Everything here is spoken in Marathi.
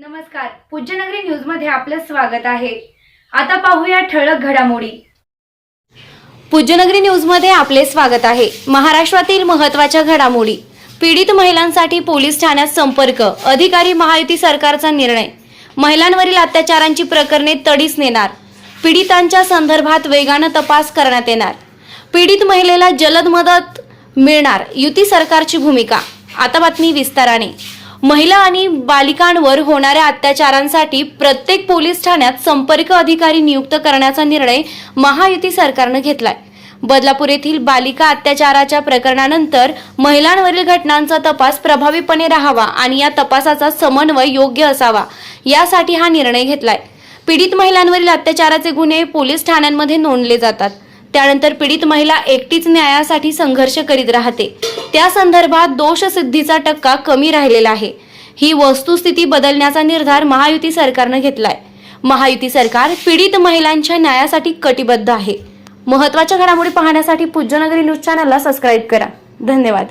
नमस्कार. पूज्यनगरी न्यूजमध्ये आपलं स्वागत आहे. आता पाहूया ठळक घडामोडी. पूज्यनगरी न्यूजमध्ये आपले स्वागत आहे. महाराष्ट्रातील महत्त्वाच्या घडामोडी. पीडित महिलांसाठी पोलीस ठाण्यात संपर्क अधिकारी महायुती सरकारचा निर्णय. महिलांवरील अत्याचारांची प्रकरणे तडीस नेणार. पीडितांच्या संदर्भात वेगानं तपास करण्यात येणार. पीडित महिलेला जलद मदत मिळणार युती सरकारची भूमिका. आता बातमी विस्ताराने. महिला आणि बालिकांवर होणाऱ्या अत्याचारांसाठी प्रत्येक पोलीस ठाण्यात संपर्क अधिकारी नियुक्त करण्याचा निर्णय महायुती सरकारनं घेतलाय. बदलापूर येथील बालिका अत्याचाराच्या प्रकरणानंतर महिलांवरील घटनांचा तपास प्रभावीपणे राहावा आणि या तपासाचा समन्वय योग्य असावा यासाठी हा निर्णय घेतलाय. पीडित महिलांवरील अत्याचाराचे गुन्हे पोलीस ठाण्यांमध्ये नोंदले जातात. त्यानंतर पीडित महिला एकटीच न्यायासाठी संघर्ष करीत राहते. त्या संदर्भात दोषसिद्धीचा टक्का कमी राहिलेला आहे. ही वस्तुस्थिती बदलण्याचा निर्धार महायुती सरकारनं घेतलाय. महायुती सरकार पीडित महिलांच्या न्यायासाठी कटिबद्ध आहे. महत्त्वाच्या घडामोडी पाहण्यासाठी पूज्यनगरी न्यूज चॅनलला सबस्क्राईब करा. धन्यवाद.